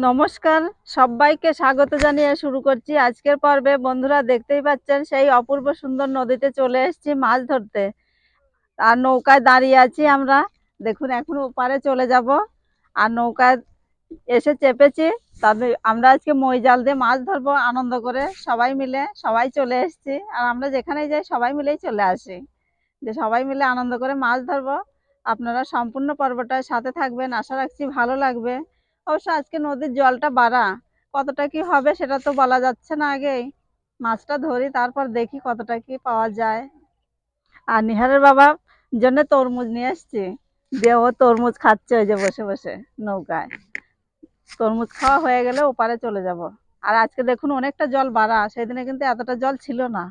নমস্কার, সবাইকে স্বাগত জানিয়ে শুরু করছি আজকের পর্বে। বন্ধুরা দেখতেই পাচ্ছেন, সেই অপূর্ব সুন্দর নদীতে চলে এসেছি মাছ ধরতে। আর নৌকায় দাঁড়িয়ে আছি আমরা। দেখুন, এখন ওপারে চলে যাব। আর নৌকায় এসে চেপেছি। তবে আমরা আজকে মই জাল দিয়ে মাছ ধরবো আনন্দ করে, সবাই মিলে। সবাই চলে এসেছি। আর আমরা যেখানেই যাই, সবাই মিলেই চলে আসি। যে সবাই মিলে আনন্দ করে মাছ ধরবো। আপনারা সম্পূর্ণ পর্বটার সাথে থাকবেন। আশা রাখছি ভালো লাগবে। অবশ্য আজকে নদীর জলটা বাড়া। কতটা কি হবে সেটা তো বলা যাচ্ছে না আগেই। মাছটা ধরি, তারপর দেখি কতটা কি পাওয়া যায়। আর নিহারের বাবা জন্য তরমুজ নিয়ে এসছি। দিয়ে ও তরমুজ খাচ্ছে ওই যে বসে বসে নৌকায়। তরমুজ খাওয়া হয়ে গেলে ওপারে চলে যাব। আর আজকে দেখুন অনেকটা জল বাড়া, সেদিনে কিন্তু এতটা জল ছিল না।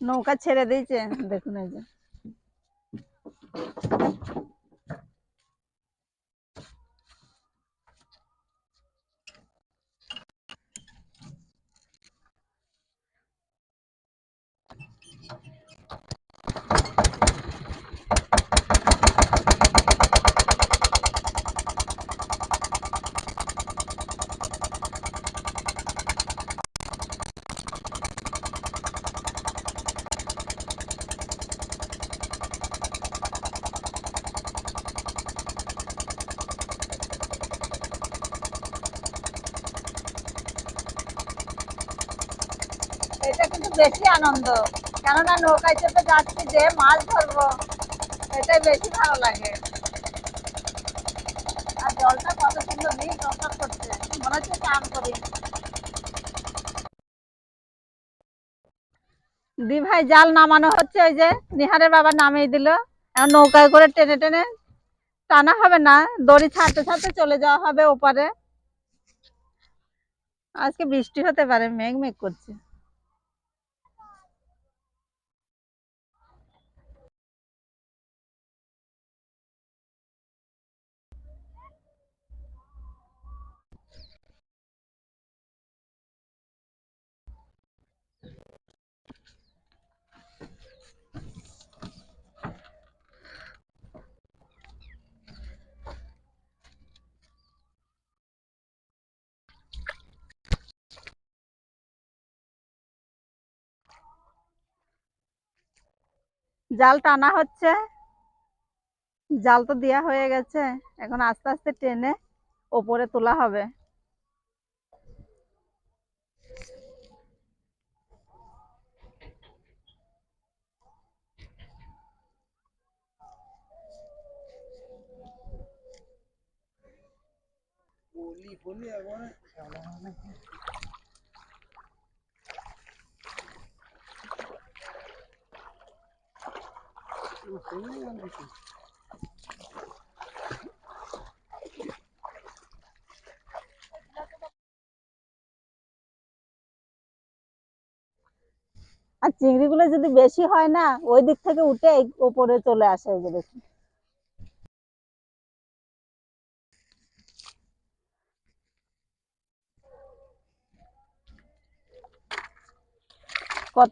নৌকা ছেড়ে দিয়েছে। দেখুন এই যে এটা কিন্তু বেশি আনন্দ। কেননা নৌকায় চেপে যাচ্ছি যে মাছ ধরবো, এটাই বেশি ভালো লাগে। আর জলটা কত সুন্দর নীল টকটক করছে মনে হচ্ছে চান করি। দি ভাই, জাল নামানো হচ্ছে ওই যে, নিহারের বাবা নামিয়ে দিল। এখন নৌকায় করে টেনে টেনে টানা হবে না, দড়ি ছাড়তে ছাড়তে চলে যাওয়া হবে ওপারে। আজকে বৃষ্টি হতে পারে, মেঘ মেঘ করছে। জাল টানা হচ্ছে। জাল তো দেওয়া হয়ে গেছে। এখন আস্তে আস্তে টেনে ওপরে তোলা হবে। আর চিংড়িগুলো যদি বেশি হয় না, ওই দিক থেকে উঠে ওপরে চলে আসে এই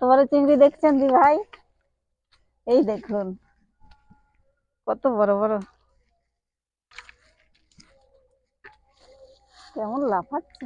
বড় চিংড়ি দেখছেন দি ভাই এই দেখুন। কত বড় বড়। কেমন লাফাচ্ছে।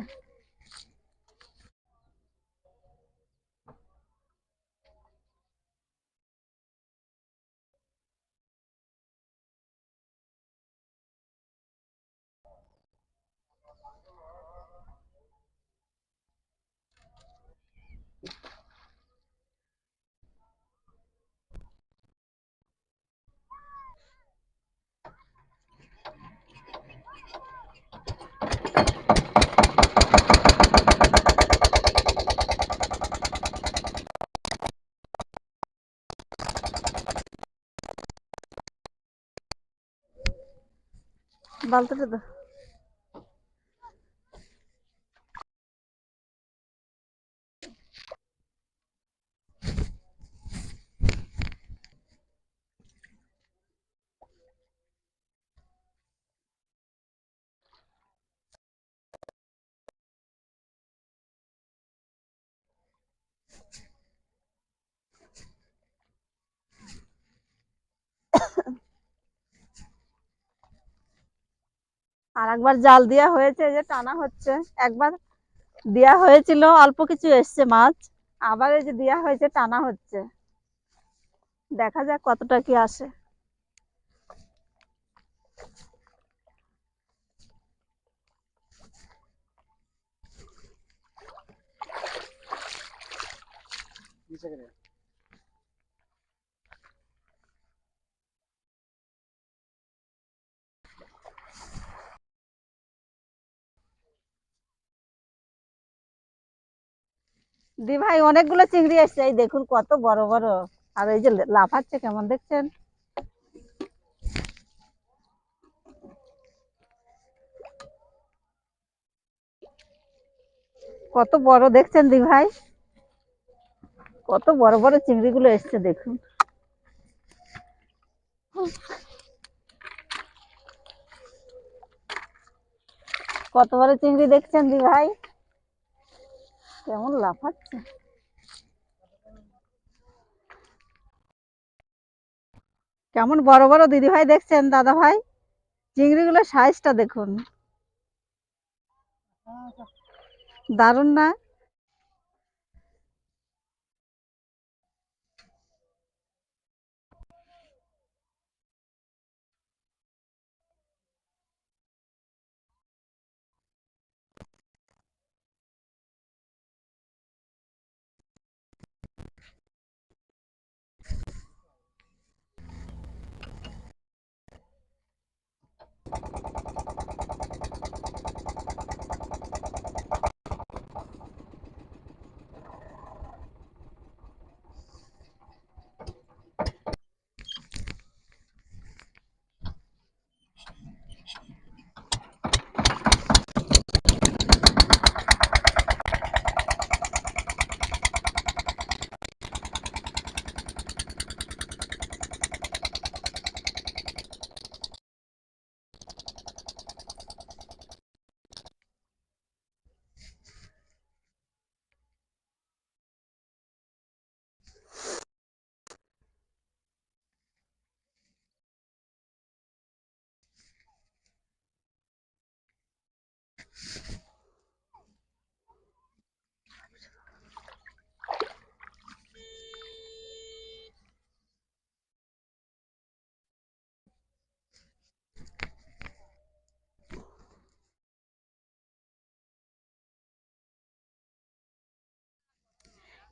baldırdı. আর একবার জাল দেওয়া হয়েছে যে টানা হচ্ছে। একবার দেওয়া হয়েছিল, অল্প কিছু এসছে মাছ। আবার এই যে দেওয়া হয়েছে, টানা হচ্ছে। দেখা যাক কতটা কি আসে। দি ভাই, অনেকগুলো চিংড়ি এসছে। এই দেখুন কত বড় বড়। আর এই যে লাফাচ্ছে কেমন দেখছেন? কত বড় দেখছেন দি ভাই? কত বড় বড় চিংড়িগুলো এসছে, দেখুন। কত বড় চিংড়ি দেখছেন দি ভাই? কেমন লাফাচ্ছে? কেমন বড় বড় দিদি ভাই দেখছেন দাদা ভাই চিংড়িগুলোর সাইজটা দেখুন। দারুণ না?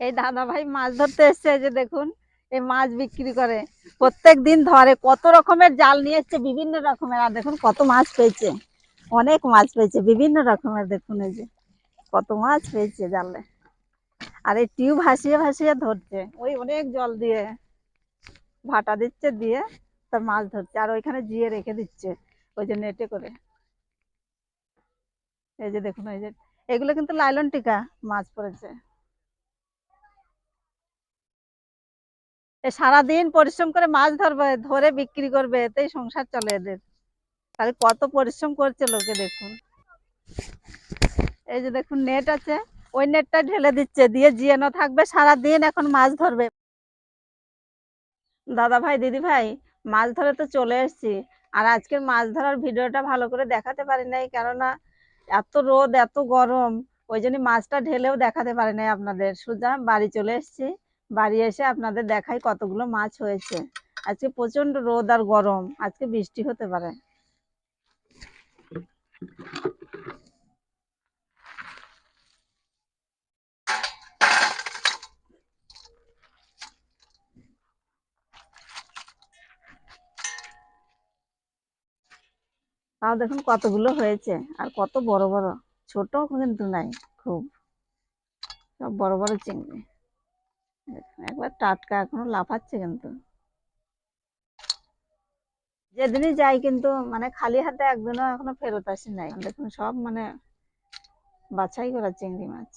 এই দাদা ভাই মাছ ধরতে এসছে যে দেখুন, এই মাছ বিক্রি করে। প্রত্যেক দিন ধরে কত রকমের জাল নিয়ে এসছে, বিভিন্ন রকমের। আর দেখুন, কত মাছ পেয়েছে। অনেক মাছ পেয়েছে, বিভিন্ন রকমের। দেখুন, এই যে কত মাছ পেয়েছে জালে। আর এই টিউব ভাসিয়ে ভাসিয়ে ধরছে, ওই অনেক জল দিয়ে। ভাটা দিচ্ছে, দিয়ে তার মাছ ধরছে, আর ওইখানে জিয়ে রেখে দিচ্ছে, ওই যে নেটে করে। এই যে দেখুন, এই যে, এগুলো কিন্তু লাইলন টিকা মাছ পড়েছে। সারাদিন পরিশ্রম করে মাছ ধরবে, ধরে বিক্রি করবে, এতেই সংসার চলে এদের। তাহলে কত পরিশ্রম করছে লোকে দেখুন। এই যে দেখুন নেট আছে, ওই নেটটা ঢেলে দিচ্ছে, দিয়ে জিয়ানো থাকবে সারাদিন এখন মাছ ধরবে। দাদা ভাই, দিদি ভাই, মাছ ধরে তো চলে এসেছি। আর আজকের মাছ ধরার ভিডিওটা ভালো করে দেখাতে পারি নাই, কেননা এত রোদ, এত গরম, ওই জন্য মাছটা ঢেলেও দেখাতে পারি নাই আপনাদের। সোজা বাড়ি চলে এসেছি। বাড়ি এসে আপনাদের দেখাই কতগুলো মাছ হয়েছে। আজকে প্রচণ্ড রোদ আর গরম, আজকে বৃষ্টি হতে পারে। তাও দেখুন কতগুলো হয়েছে, আর কত বড় বড় ছোট কিন্তু নাই খুব। সব বড় বড় চিংড়ি। একবার টাটকা এখনও লাফাচ্ছে কিন্তু। যেদিনই যাই কিন্তু মানে খালি হাতে একদিনও এখনও ফেরত আসি নাই। দেখুন সব মানে বাছাই করা চিংড়ি মাছ।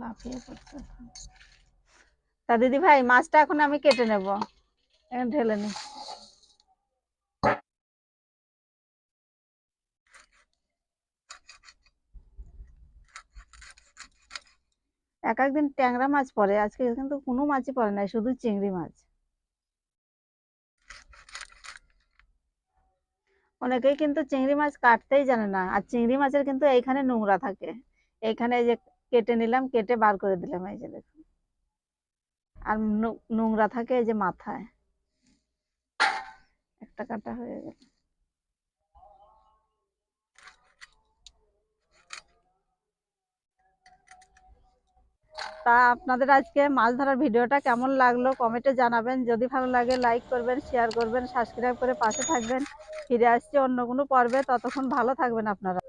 লাফিয়ে পড়তে তা দিদি ভাই, মাছটা এখন আমি কেটে নেব। এখন ঢেলে নি। এক একদিন ট্যাংরা মাছ পরে আজকে কিন্তু কোনো মাছই পরে নাই, শুধু চিংড়ি মাছ। অনেকেই কিন্তু চিংড়ি মাছ কাটতেই জানে না, আর চিংড়ি মাছের কিন্তু এইখানে নোংরা থাকে। এইখানে যে কেটে নিলাম, কেটে বার করে দিলাম, এই যে দেখুন। আর নোংরা থাকে এই যে মাথায়। একটা কাটা হয়ে গেল। তা আপনাদের আজকে মাছ ধরার ভিডিওটা কেমন লাগল কমেন্টে জানাবেন। যদি ভালো লাগে, লাইক করবেন, শেয়ার করবেন, সাবস্ক্রাইব করে পাশে থাকবেন। ফিরে আসছি অন্য কোনো পর্বে। ততক্ষণ ভালো থাকবেন আপনারা।